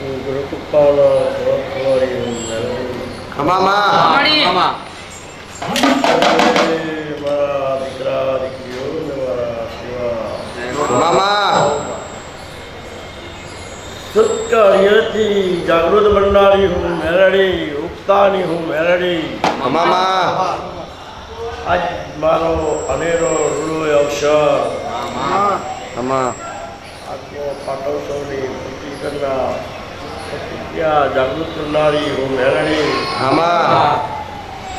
బ్రతుకులో सत्कार्यति जागृत भंडारी हूँ मेलड़ी उक्तानी हूँ मेलड़ी मामा आज मारो अनेरो रुलो अवसर मामा आपको पाटो सौनी पूर्ति करना પ્રતિજ્ઞા જાગૃત કરનારી હું મેલડી ખમા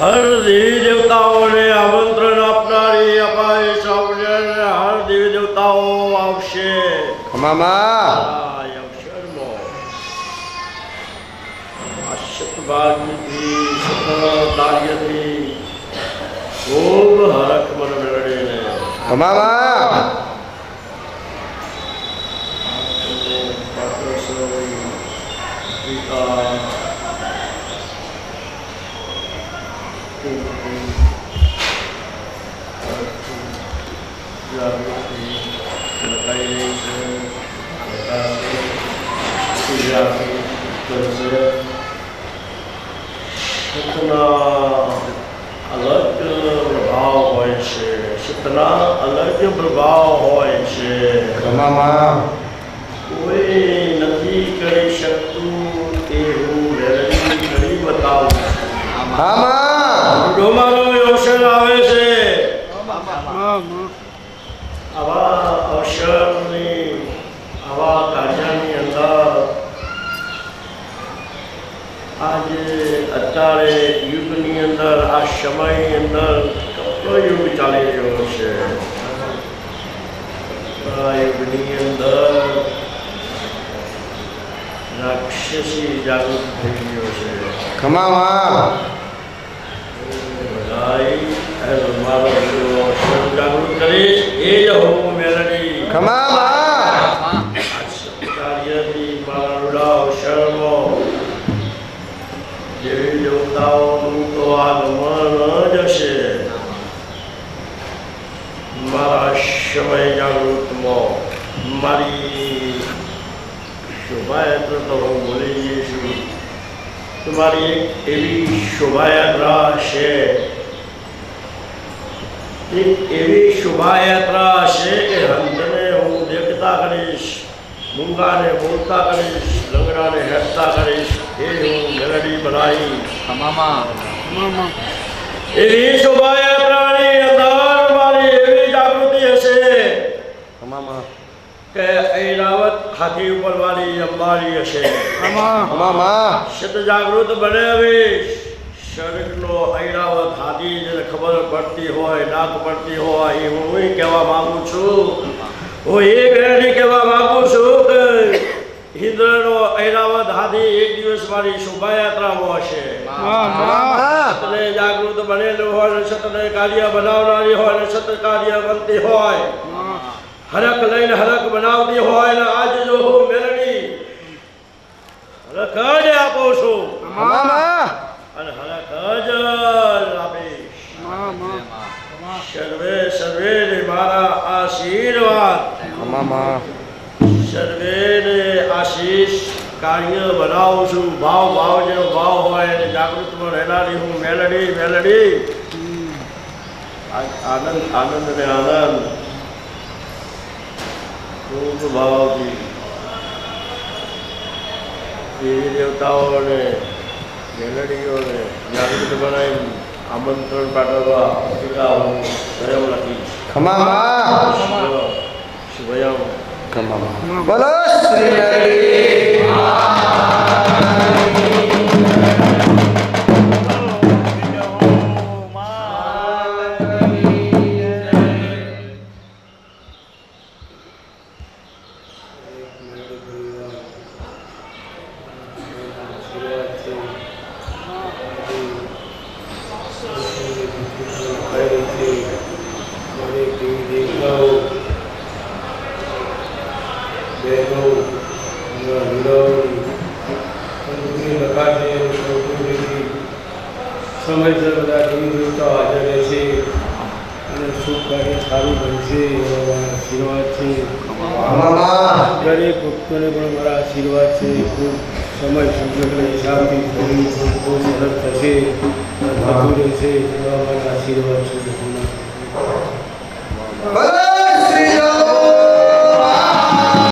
હર દેવી દેવતાઓને આમંત્રણ આપનારી અપાય સૌને હર દેવી દેવતાઓ આવશે. ખમામાં સફળ કાર્યથી ખૂબ હરખ મન મેળવીને. ખમામાં પ્રભાવ હોય છે સતના અલગ પ્રભાવ હોય છે ખમામાં કોઈ નથી કરી શકતું ડોમાનો અવસર આવે છે. આવા અવસરની આવા કાર્યની અંદર આજે અત્યારે યુગની અંદર આ સમયની અંદર કયો યુગ ચાલી રહ્યો છે. આ યુગની અંદર રાક્ષસી જાગૃત થઈ ગયો છે. ખમામાં મારો જાગૃત કરીશ એ જ હું મેલડી ખમામાં કાર્યથી મારા રૂડા અવસરમાં દેવી દેવતાઓનું તો આગમન જ હશે મારા સમય જાગૃતમાં મારી શોભાયાત્રા તો હું ભૂલી ગઈ છું તમારી એક એવી શોભાયાત્રા છે એક એવી શોભાયાત્રા હશે કે હંતને હું દેખતા કરીશ મૂંગાને બોલતા કરીશ લંગડાને હેઠતા કરીશ એ હું મેલડી બનાવી. એવી શોભાયાત્રાની અંદર મારી એવી જાગૃતિ હશે ખમામાં કે ઐરાવત હાથી ઉપર વાળી અંબારી હશે. શત જાગૃત બને હવે શરીરનો ઐરાવત હાથી જેને ખબર પડતી હોય નાક પડતી હોય એ હું એ કહેવા માંગુ છું. હું એ ગ્રહણી કહેવા માંગુ છું કે ઇન્દ્રનો ઐરાવત હાથી એક દિવસ મારી શોભાયાત્રામાં હશે. એટલે જાગૃત બનેલું હોય ને સતને કાર્ય બનાવનારી હોય ને સત કાર્ય બનતી હોય. હરક લઈને હરક બનાવતી હોય ને આજે જો હું મેળવી હરક જ આપું છું. અને હરક જ આપીશ સર્વે સર્વે મારા આશીર્વાદ. ખમામાં સર્વેને આશીષ કાર્ય બનાવું છું. ભાવ ભાવ જેનો ભાવ હોય એને જાગૃતમાં રહેનારી હું મેલડી મેલડી. આ- આનંદ આનંદ ને આનંદ. ખૂબ ભાવથી. દેવી દેવતાઓને જેલડીઓને જાગૃત બનાવી આમંત્રણ પાઠવવા પત્રિકા હું સ્વયં લખી ખમા સ્વયં ખમા બોલો શ્રી Thank you. કરી છે દરેક એવી દેખાઓ બહેનો વિરોધી અને શુભ કાર્ય સારું બનશે એવો આશીર્વાદ છે દરેક ભક્તોને પણ મારા આશીર્વાદ છે. ખૂબ સમય સંજોગના શાંતિ થોડી બહુ સરસ થશે ભાગુ રહેશે એવા મારા આશીર્વાદ છે.